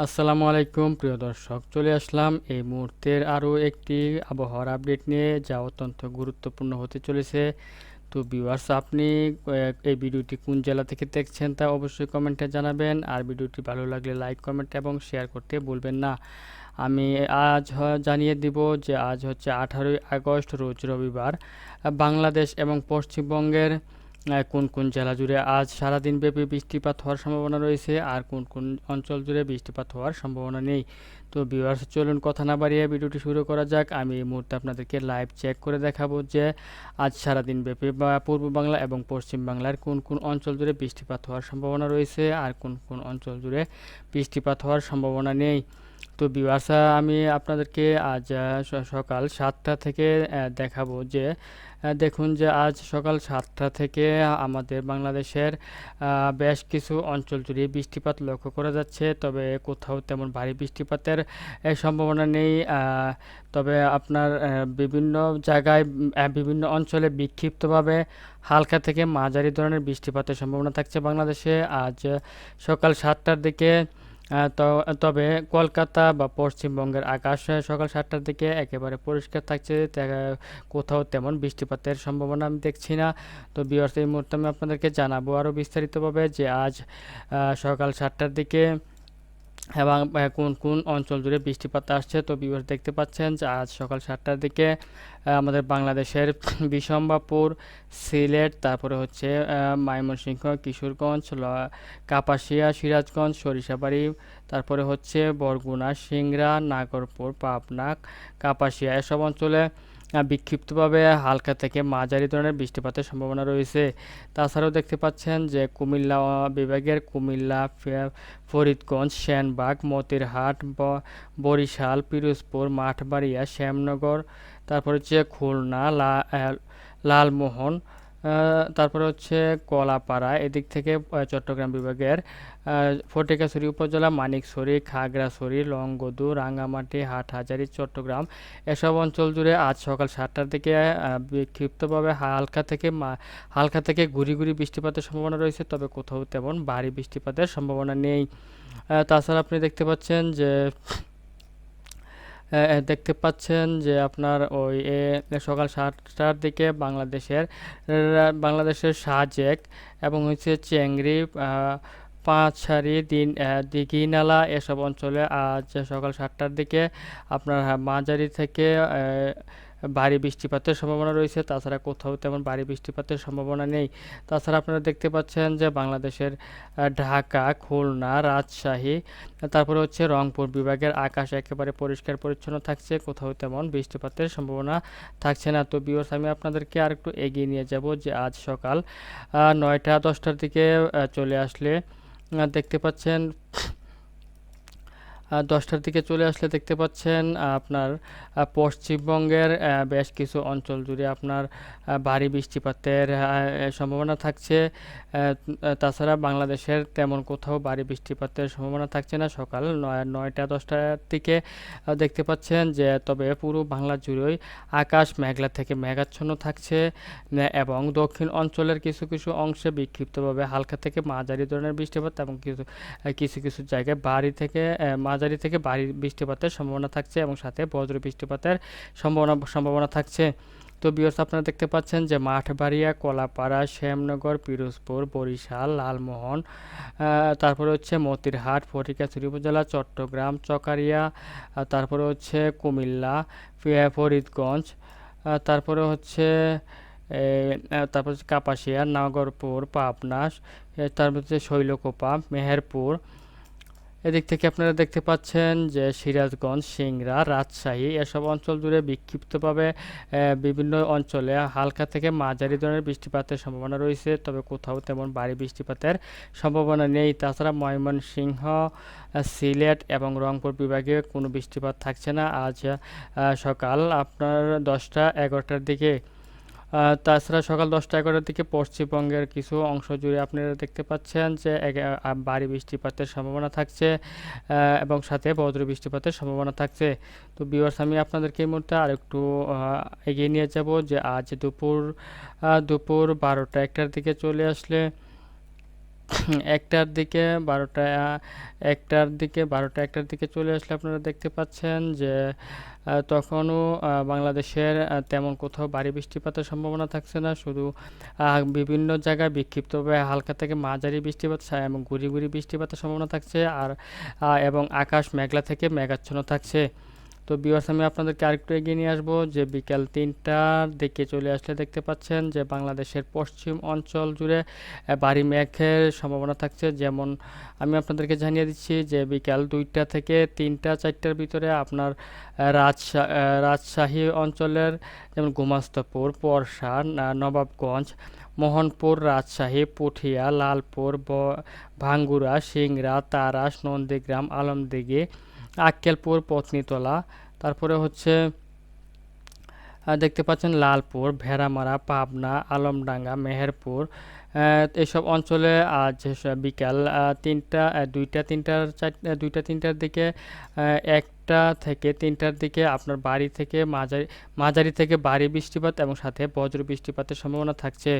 আসসালামু আলাইকুম, প্রিয় দর্শক। চলে আসলাম এই মুহূর্তের আরও একটি আবহাওয়ার আপডেট নিয়ে, যা অত্যন্ত গুরুত্বপূর্ণ হতে চলেছে। তো ভিউয়ার্স আপনি এই ভিডিওটি কোন জেলা থেকে দেখছেন তা অবশ্যই কমেন্টে জানাবেন। আর ভিডিওটি ভালো লাগলে লাইক, কমেন্ট এবং শেয়ার করতে ভুলবেন না। আমি আজ জানিয়ে দিব যে আজ হচ্ছে আঠারোই আগস্ট, রোজ রবিবার। বাংলাদেশ এবং পশ্চিমবঙ্গের কোন কোন জেলা জুড়ে আজ সারাদিন ব্যাপী বৃষ্টিপাত হওয়ার সম্ভাবনা রয়েছে আর কোন কোন অঞ্চল জুড়ে বৃষ্টিপাত হওয়ার সম্ভাবনা নেই। তো ভিউয়ার্স চলুন কথা না বাড়িয়ে ভিডিওটি শুরু করা যাক। আমি এই মুহূর্তে আপনাদেরকে লাইভ চেক করে দেখাবো যে আজ সারাদিন ব্যাপী বা পূর্ব বাংলা এবং পশ্চিম বাংলার কোন কোন অঞ্চল জুড়ে বৃষ্টিপাত হওয়ার সম্ভাবনা রয়েছে আর কোন কোন অঞ্চল জুড়ে বৃষ্টিপাত হওয়ার সম্ভাবনা নেই। তো ভিউয়ার্স আমি আপনাদেরকে আজ সকাল সাতটা থেকে দেখাবো যে দেখুন যে আজ সকাল সাতটা থেকে আমাদের বাংলাদেশের বেশ কিছু অঞ্চল জুড়ে বৃষ্টিপাত লক্ষ্য করা যাচ্ছে। তবে কোথাও তেমন ভারী বৃষ্টিপাতের সম্ভাবনা নেই। তবে আপনার বিভিন্ন জায়গায় বিভিন্ন অঞ্চলে বিক্ষিপ্তভাবে হালকা থেকে মাঝারি ধরনের বৃষ্টিপাতের সম্ভাবনা থাকছে বাংলাদেশে। আজ সকাল সাতটার দিকে তবে কলকাতা বা পশ্চিমবঙ্গের আকাশ সকাল সাতটার দিকে একেবারে পরিষ্কার থাকছে। কোথাও তেমন বৃষ্টিপাতের সম্ভাবনা আমি দেখছি না। তো বিয়ার্স, এই মুহূর্তে আমি আপনাদেরকে জানাব আরও বিস্তারিতভাবে যে আজ সকাল সাতটার দিকে এবং কোন কোন অঞ্চল জুড়ে বৃষ্টিপাত আসছে, তো বিভার্স দেখতে পাচ্ছেন যে আজ সকাল সাতটার দিকে আমাদের বাংলাদেশের বিশম্বাপুর সিলেট, তারপরে হচ্ছে ময়মনসিংহ, কিশোরগঞ্জ কাপাসিয়া, সিরাজগঞ্জ, সরিষাবাড়ি, তারপরে হচ্ছে বরগুনা, সিংড়া, নাগরপুর পাবনা কাপাসিয়া, এসব অঞ্চলে বিক্ষিপ্তভাবে হালকা থেকে মাঝারি ধরনের বৃষ্টিপাতের সম্ভাবনা রয়েছে। তাছাড়াও দেখতে পাচ্ছেন যে কুমিল্লা বিভাগের কুমিল্লা ফরিদগঞ্জ, সেনবাগ, মতিরহাট বরিশাল, পিরোজপুর, মাঠবাড়িয়া, শ্যামনগর, তারপর হচ্ছে খুলনা লালমোহন তারপরে হচ্ছে কলাপাড়া, এদিক থেকে চট্টগ্রাম বিভাগের ফটিকাছড়ি উপজেলা মানিকছড়ি খাগড়াছড়ি, লংগদু, রাঙ্গামাটি, হাটহাজারী, চট্টগ্রাম, এসব অঞ্চল জুড়ে আজ সকাল সাতটার দিকে বিক্ষিপ্তভাবে হালকা থেকে হালকা থেকে ঘুরি ঘুরি বৃষ্টিপাতের সম্ভাবনা রয়েছে, তবে কোথাও তেমন ভারী বৃষ্টিপাতের সম্ভাবনা নেই। তাছাড়া আপনি দেখতে পাচ্ছেন যে দেখতে পাচ্ছেন যে আপনার ওই সকাল সাতটার দিকে বাংলাদেশের বাংলাদেশের সাজেক এবং হচ্ছে চেংরি পাঁচ পাঁচসারি দিন দিঘিনালা এসব অঞ্চলে আজ সকাল সাতটার দিকে আপনার হ্যাঁ, মাঝারি থেকে ভারী বৃষ্টিপাতের সম্ভাবনা রয়েছে, তাছাড়া কোথাও তেমন ভারী বৃষ্টিপাতের সম্ভাবনা নেই। তাছাড়া আপনারা দেখতে পাচ্ছেন যে বাংলাদেশের ঢাকা, খুলনা, রাজশাহী, তারপরে হচ্ছে রংপুর বিভাগের আকাশ একেবারে পরিষ্কার পরিচ্ছন্ন থাকছে, কোথাও তেমন বৃষ্টিপাতের সম্ভাবনা থাকছে না। তো বিয়স আমি আপনাদেরকে আর একটু এগিয়ে নিয়ে যাব যে আজ সকাল নয়টা দশটার দিকে চলে আসলে দেখতে পাচ্ছেন দশটার দিকে চলে আসলে দেখতে পাচ্ছেন আপনার পশ্চিমবঙ্গের বেশ কিছু অঞ্চল জুড়ে আপনার ভারী বৃষ্টিপাতের সম্ভাবনা থাকছে। তাছাড়া বাংলাদেশের তেমন কোথাও ভারী বৃষ্টিপাতের সম্ভাবনা থাকছে না। সকাল নয় নয়টা দশটার দিকে দেখতে পাচ্ছেন যে তবে পুরো বাংলা জুড়েই আকাশ মেঘলা থেকে মেঘাচ্ছন্ন থাকছে এবং দক্ষিণ অঞ্চলের কিছু কিছু অংশে বিক্ষিপ্তভাবে হালকা থেকে মাঝারি ধরনের বৃষ্টিপাত এবং কিছু কিছু কিছু জায়গায় ভারী থেকে আহ, মাঝারি থেকে ভারী বৃষ্টিপাতের সম্ভাবনা থাকছে এবং সাথে বজ্র বৃষ্টিপাতের সম্ভাবনা সম্ভাবনা থাকছে। তো বিয়স আপনারা দেখতে পাচ্ছেন যে মাঠবাড়িয়া কলাপাড়া শ্যামনগর পিরোজপুর বরিশাল লালমোহন তারপরে হচ্ছে মতিরহাট ফটিকাছড়ি উপজেলা চট্টগ্রাম চকারিয়া তারপরে হচ্ছে কুমিল্লা ফরিদগঞ্জ তারপরে হচ্ছে তারপর কাপাসিয়া নাগরপুর পাবনা এ, তারপর হচ্ছে শৈলকোপা মেহেরপুর এদিক থেকে আপনারা দেখতে পাচ্ছেন যে সিরাজগঞ্জ, সিংড়া, রাজশাহী এসব অঞ্চল জুড়ে বিক্ষিপ্তভাবে বিভিন্ন অঞ্চলে হালকা থেকে মাঝারি ধরনের বৃষ্টিপাতের সম্ভাবনা রয়েছে। তবে কোথাও তেমন ভারী বৃষ্টিপাতের সম্ভাবনা নেই। তাছাড়া ময়মনসিংহ সিলেট এবং রংপুর বিভাগে কোনো বৃষ্টিপাত থাকছে না। আজ সকাল আপনার দশটা এগারোটার দিকে তাছাড়া সকাল দশটা এগারোটার দিকে পশ্চিমবঙ্গের কিছু অংশ জুড়ে আপনারা দেখতে পাচ্ছেন যে ভারী বৃষ্টিপাতের সম্ভাবনা থাকছে এবং সাথে বজ্র বৃষ্টিপাতের সম্ভাবনা থাকছে। তো বিওয়ার্স আমি আপনাদেরকে এই মুহূর্তে আরেকটু এগিয়ে নিয়ে যাব যে আজ দুপুর দুপুর বারোটা একটার দিকে চলে আসলে একটার দিকে বারোটা একটার দিকে বারোটা, একটার দিকে চলে আসলে আপনারা দেখতে পাচ্ছেন যে তখনও বাংলাদেশের তেমন কোথাও ভারী বৃষ্টিপাতের সম্ভাবনা থাকছে না। শুধু বিভিন্ন জায়গায় বিক্ষিপ্তভাবে হালকা থেকে মাঝারি বৃষ্টিপাত এবং গুড়ি গুড়ি বৃষ্টিপাতের সম্ভাবনা থাকছে। আর এবং আকাশ মেঘলা থেকে মেঘাচ্ছন্ন থাকছে। তো বিওয়ার্স আমি আপনাদেরকে আরেকটু এগিয়ে নিয়ে আসব যে বিকাল তিনটার দিকে চলে আসলে দেখতে পাচ্ছেন যে বাংলাদেশের পশ্চিম অঞ্চল জুড়ে ভারী মেঘের সম্ভাবনা থাকছে। যেমন আমি আপনাদেরকে জানিয়ে দিচ্ছি যে বিকাল দুইটা থেকে তিনটা চারটার ভিতরে আপনার আহ, রাজশা আহ, রাজশাহী অঞ্চলের যেমন গোমাস্তপুর পরশা নবাবগঞ্জ মোহনপুর রাজশাহী পুঠিয়া লালপুর ভাঙ্গুরা সিংড়া তারাস নন্দীগ্রাম আলমদিঘি আক্কেলপুর পত্নীতলা। তারপরে হচ্ছে দেখতে পাচ্ছেন লালপুর ভেড়ামারা পাবনা আলমডাঙ্গা মেহেরপুর। আহ, এইসব অঞ্চলে আজ বিকাল তিনটা দুইটা তিনটার চার দুইটা তিনটার দিকে একটা থেকে তিনটার দিকে আপনার বাড়ি থেকে মাঝারি মাঝারি থেকে ভারী বৃষ্টিপাত এবং সাথে বজ্র বৃষ্টিপাতের সম্ভাবনা থাকছে।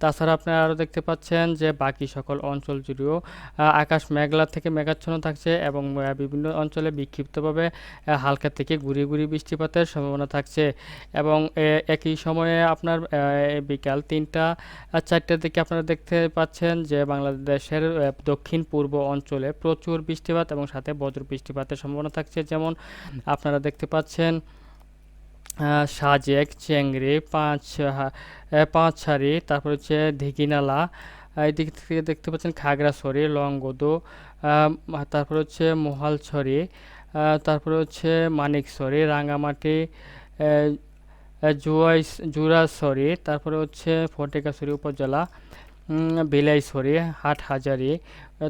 তাছাড়া আপনারা আরও দেখতে পাচ্ছেন যে বাকি সকল অঞ্চল জুড়েও আকাশ মেঘলা থেকে মেঘাচ্ছন্ন থাকছে এবং বিভিন্ন অঞ্চলে বিক্ষিপ্তভাবে হালকা থেকে গুড়ি গুড়ি বৃষ্টিপাতের সম্ভাবনা থাকছে এবং একই সময়ে আপনার বিকাল তিনটা চারটার দিকে আপনারা দেখতে পাচ্ছেন যে বাংলাদেশের দক্ষিণ পূর্ব অঞ্চলে প্রচুর বৃষ্টিপাত এবং সাথে বজ্র বৃষ্টিপাতের সম্ভাবনা থাকছে। যেমন আপনারা দেখতে পাচ্ছেন সাজেক চেংড়ি পাঁচ আহ, পাঁচছড়ি তারপর হচ্ছে দিঘিনালা এই দিক থেকে দেখতে পাচ্ছেন খাগড়াছড়ি লংগদু তারপর হচ্ছে মোহালছড়ি তারপরে হচ্ছে মানিকছড়ি রাঙামাটি জুয়াইস জুরাছড়ি তারপরে হচ্ছে ফটিকাছড়ি উপজেলা বিলাইছড়ি হাটহাজারি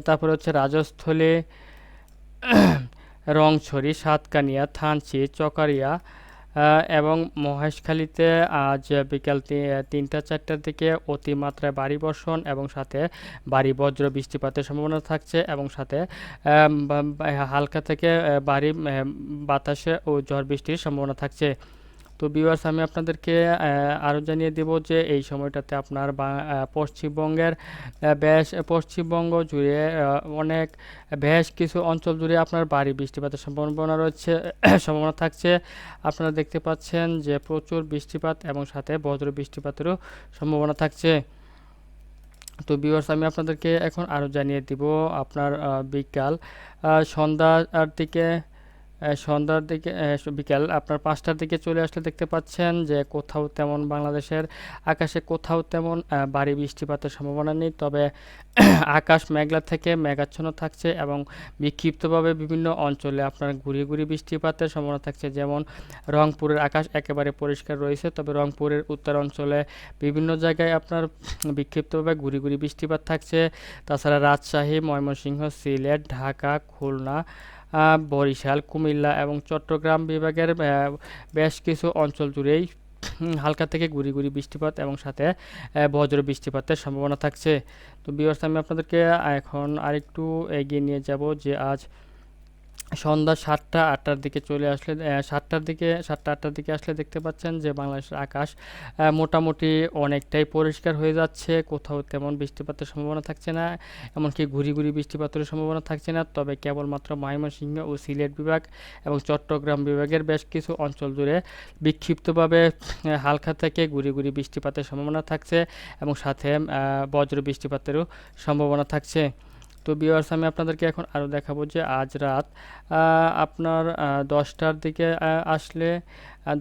তারপরে হচ্ছে রাজস্থলী রংছড়ি সাতকানিয়া থানচি চকারিয়া এবং মহেশখালীতে আজ বিকাল তিনটা চারটার দিকে অতিমাত্রায় বাড়ি বর্ষণ এবং সাথে বাড়ি বজ্র বৃষ্টিপাতের সম্ভাবনা থাকছে এবং সাথে হালকা থেকে বাড়ি বাতাসে ও ঝড় বৃষ্টির সম্ভাবনা থাকছে। তো ভিউয়ার্স আমি আপনাদেরকে আরও জানিয়ে দেব যে এই সময়টাতে আপনার পশ্চিমবঙ্গের বেশ পশ্চিমবঙ্গ জুড়ে অনেক বেশ কিছু অঞ্চল জুড়ে আপনার ভারী বৃষ্টিপাতের সম্ভাবনা রয়েছে, সম্ভাবনা থাকছে। আপনারা দেখতে পাচ্ছেন যে প্রচুর বৃষ্টিপাত এবং সাথে বজ্র বৃষ্টিপাতেরও সম্ভাবনা থাকছে। তো ভিউয়ার্স আমি আপনাদেরকে এখন আরও জানিয়ে দিব আপনার বিকাল সন্ধ্যার দিকে সন্ধ্যার দিকে বিকাল আপনার পাঁচটার দিকে চলে আসলে দেখতে পাচ্ছেন যে কোথাও তেমন বাংলাদেশের আকাশে কোথাও তেমন ভারী বৃষ্টিপাতের সম্ভাবনা নেই। তবে আকাশ মেঘলা থেকে মেঘাচ্ছন্ন থাকছে এবং বিক্ষিপ্তভাবে বিভিন্ন অঞ্চলে আপনার ঘুরিয়ে ঘুরিয়ে বৃষ্টিপাতের সম্ভাবনা থাকছে। যেমন রংপুরের আকাশ একেবারে পরিষ্কার রয়েছে, তবে রংপুরের উত্তর অঞ্চলে বিভিন্ন জায়গায় আপনার বিক্ষিপ্তভাবে ঘুরি ঘুরি বৃষ্টিপাত থাকছে। তাছাড়া রাজশাহী, ময়মনসিংহ, সিলেট, ঢাকা, খুলনা বরিশাল, কুমিল্লা এবং চট্টগ্রাম বিভাগের বেশ কিছু অঞ্চল জুড়েই হালকা থেকে গুড়ি গুড়ি বৃষ্টিপাত এবং সাথে বজ্র বৃষ্টিপাতের সম্ভাবনা থাকছে। তো বিয়র্স আমি আপনাদেরকে এখন আরেকটু এগিয়ে নিয়ে যাব যে আজ সন্ধ্যা সাতটা, আটটার দিকে চলে আসলে সাতটার দিকে, সাতটা, আটটার দিকে আসলে দেখতে পাচ্ছেন যে বাংলাদেশের আকাশ মোটামুটি অনেকটাই পরিষ্কার হয়ে যাচ্ছে। কোথাও তেমন বৃষ্টিপাতের সম্ভাবনা থাকছে না, এমনকি ঘুরি ঘুরি বৃষ্টিপাতের সম্ভাবনা থাকছে না। তবে কেবলমাত্র ময়মনসিংহ ও সিলেট বিভাগ এবং চট্টগ্রাম বিভাগের বেশ কিছু অঞ্চল জুড়ে বিক্ষিপ্তভাবে হালকা থেকে ঘুরি ঘুরি বৃষ্টিপাতের সম্ভাবনা থাকছে এবং সাথে বজ্র বৃষ্টিপাতেরও সম্ভাবনা থাকছে। তো বিয়ার্স আমি আপনাদেরকে এখন আরও দেখাবো যে আজ রাত আপনার দশটার দিকে আসলে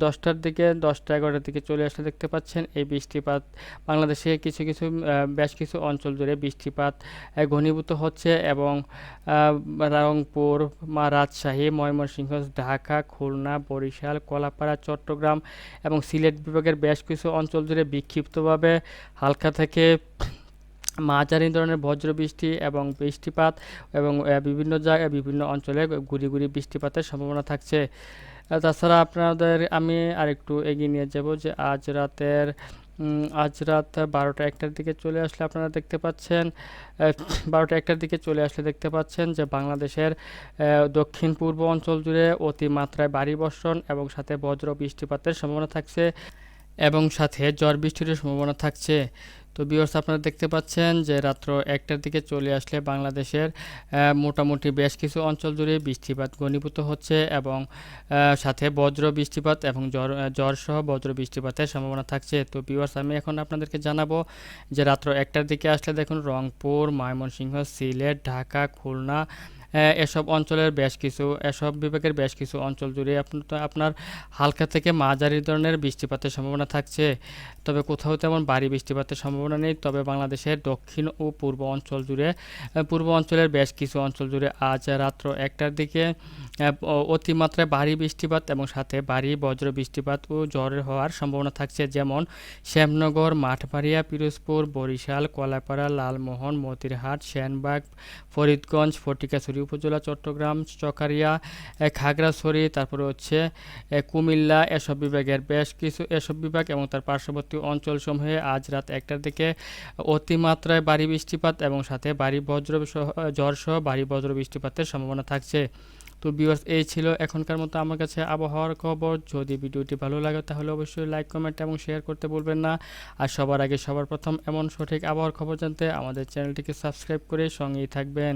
দশটার দিকে, দশটা এগারোটার দিকে চলে আসলে দেখতে পাচ্ছেন এই বৃষ্টিপাত। বাংলাদেশে কিছু কিছু বেশ কিছু অঞ্চল জুড়ে বৃষ্টিপাত ঘনীভূত হচ্ছে এবং রংপুর, মা, রাজশাহী, ময়মনসিংহ, ঢাকা, খুলনা, বরিশাল, কলাপাড়া, চট্টগ্রাম এবং সিলেট বিভাগের বেশ কিছু অঞ্চল জুড়ে বিক্ষিপ্তভাবে হালকা থেকে মাঝারি ধরনের বজ্র বৃষ্টি এবং বৃষ্টিপাত এবং বিভিন্ন জায়গায় বিভিন্ন অঞ্চলে গুড়ি গুড়ি বৃষ্টিপাতের সম্ভাবনা থাকছে। তাছাড়া আপনাদের আমি আরেকটু এগিয়ে নিয়ে যাব যে আজ রাতের আজ রাত বারোটা একটার দিকে চলে আসলে আপনারা দেখতে পাচ্ছেন বারোটা একটার দিকে চলে আসলে দেখতে পাচ্ছেন যে বাংলাদেশের দক্ষিণ পূর্ব অঞ্চল জুড়ে অতিমাত্রায় ভারী বর্ষণ এবং সাথে বজ্র বৃষ্টিপাতের সম্ভাবনা থাকছে এবং সাথে ঝড় বৃষ্টির সম্ভাবনা থাকছে। তো বিয়র্স আপনারা দেখতে পাচ্ছেন যে রাত্র একটার দিকে চলে আসলে বাংলাদেশের মোটামুটি বেশ কিছু অঞ্চল জুড়ে বৃষ্টিপাত ঘনীভূত হচ্ছে এবং সাথে বজ্র বৃষ্টিপাত এবং জ্বর ঝড় সহ বজ্র বৃষ্টিপাতের সম্ভাবনা থাকছে। তো বিওয়ার্স আমি এখন আপনাদেরকে জানাব যে রাত্র একটার দিকে আসলে দেখুন রংপুর, ময়মনসিংহ, সিলেট, ঢাকা, খুলনা এসব অঞ্চলের বেশ কিছু, এসব বিভাগের বেশ কিছু অঞ্চল জুড়ে আপনার হালকা থেকে মাঝারি ধরনের বৃষ্টিপাতের সম্ভাবনা থাকছে। তবে কোথাও তেমন ভারী বৃষ্টিপাতের সম্ভাবনা নেই। তবে বাংলাদেশের দক্ষিণ ও পূর্ব অঞ্চল জুড়ে পূর্ব অঞ্চলের বেশ কিছু অঞ্চল জুড়ে আজ রাত্র একটার দিকে অতিমাত্রায় ভারী বৃষ্টিপাত এবং সাথে ভারী বজ্র বৃষ্টিপাত ও ঝড় হওয়ার সম্ভাবনা থাকছে। যেমন শ্যামনগর, মাঠবাড়িয়া, পিরোজপুর, বরিশাল কলাপাড়া লালমোহন, মতিরহাট, সেনবাগ, ফরিদগঞ্জ, ফটিকাছড়ি উপজেলা চট্টগ্রাম, চকারিয়া খাগড়াছড়ি, তারপরে হচ্ছে কুমিল্লা, এসব বিভাগের বেশ কিছু এসব বিভাগ এবং তার পার্শ্ববর্তী অঞ্চলসমূহে আজ রাত একটার দিকে অতিমাত্রায় ভারী বৃষ্টিপাত এবং সাথে ভারী বজ্র সহ ভারী বজ্র বৃষ্টিপাতের সম্ভাবনা থাকছে। তো বিওয়ার্স এই ছিল এখনকার মতো আমার কাছে আবহাওয়ার খবর। যদি ভিডিওটি ভালো লাগে তাহলে অবশ্যই লাইক কমেন্ট এবং শেয়ার করতে বলবেন না। আর সবার আগে সবার প্রথম এমন সঠিক আবহাওয়ার খবর জানতে আমাদের চ্যানেলটিকে সাবস্ক্রাইব করে সঙ্গেই থাকবেন।